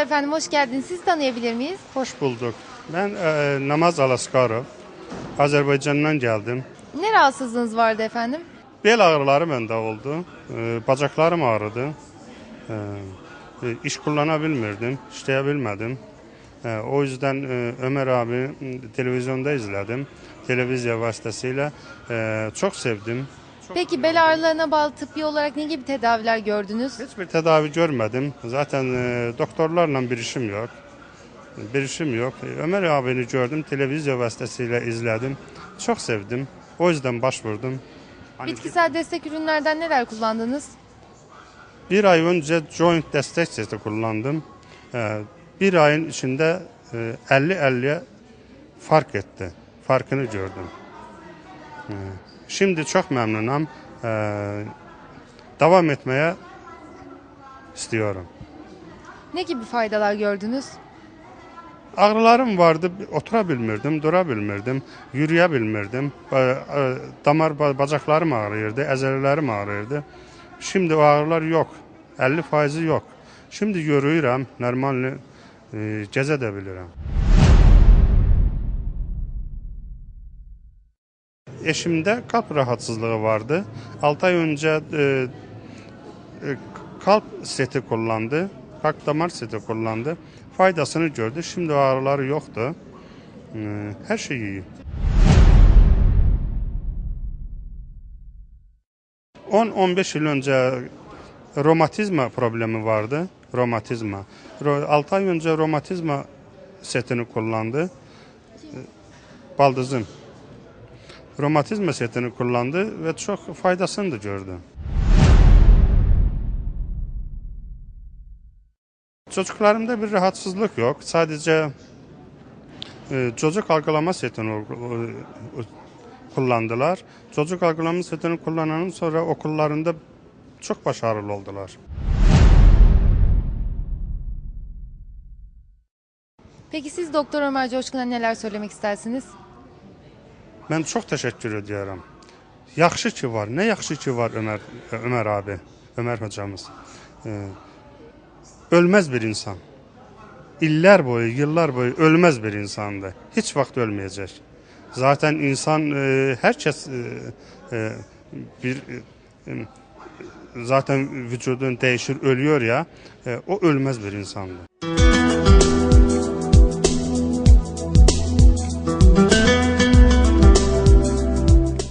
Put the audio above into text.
efendim, hoş geldiniz. Sizi tanıyabilir miyiz? Hoş bulduk. Ben e, Namaz Alaskarov. Azerbaycan'dan geldim. Ne rahatsızlığınız vardı efendim? Bel ağrıları bende oldu. E, bacaklarım ağrıdı. E, e, iş kullanabilmirdim, işleyebilmedim. E, o yüzden e, Ömer abi televizyonda izledim. Televizyon vasıtasıyla e, çok sevdim. Peki bel ağrılarına bağlı tıbbi olarak ne gibi tedaviler gördünüz? Hiçbir tedavi görmedim. Zaten e, doktorlarla bir işim yok. Bir işim yok. E, Ömer abini gördüm, televizyon vasıtasıyla izledim. Çok sevdim. O yüzden başvurdum. Hani Bitkisel destek ürünlerden neler kullandınız? bir ay önce joint destek seti kullandım. E, bir ayın içinde e, 50-50'ye fark etti. Farkını gördüm. Şimdi çox məmnunam. Davam etməyə istəyirəm. Ne gibi faydalar gördünüz? Ağrılarım vardı, otura bilmirdim, dura bilmirdim, yürüyə bilmirdim. E, damar bacaqlarım ağrıyırdı, əzələlərim ağrıyırdı. Şimdi o ağrılar yox, 50 faizi yox. Şimdi yürüyürəm, normal e, gəzə də bilirəm. Eşimdə kalp rahatsızlığı vardı. 6 ay önce e, e, kalp seti kullandı. Kalp damar seti kullandı. Faydasını gördü. Şimdi ağrıları yoktu. E, Her şey iyi. 10-15 yıl önce romatizma problemi vardı. Romatizma. 6 ay önce romatizma setini kullandı. E, Baldızım. Romatizma setini kullandı ve çok faydasını da gördü. Çocuklarımda bir rahatsızlık yok. Sadece e, çocuk algılama setini kullandılar. Çocuk algılama setini kullananın sonra okullarında çok başarılı oldular. Peki siz Doktor Ömer Coşkun'a neler söylemek istersiniz? Mən çox təşəkkür edirəm. Yaxşı ki var. Nə yaxşı ki var Ömər Ömər abi, Ömər hocamız. Ee, ölməz bir insan. İllər boyu, yıllar boyu ölməz bir insandı. Heç vaxt ölməyəcək. Zaten insan e, hər kəs e, e, bir zaten vücudun değişir, ölüyor ya. o ölmez bir insandı.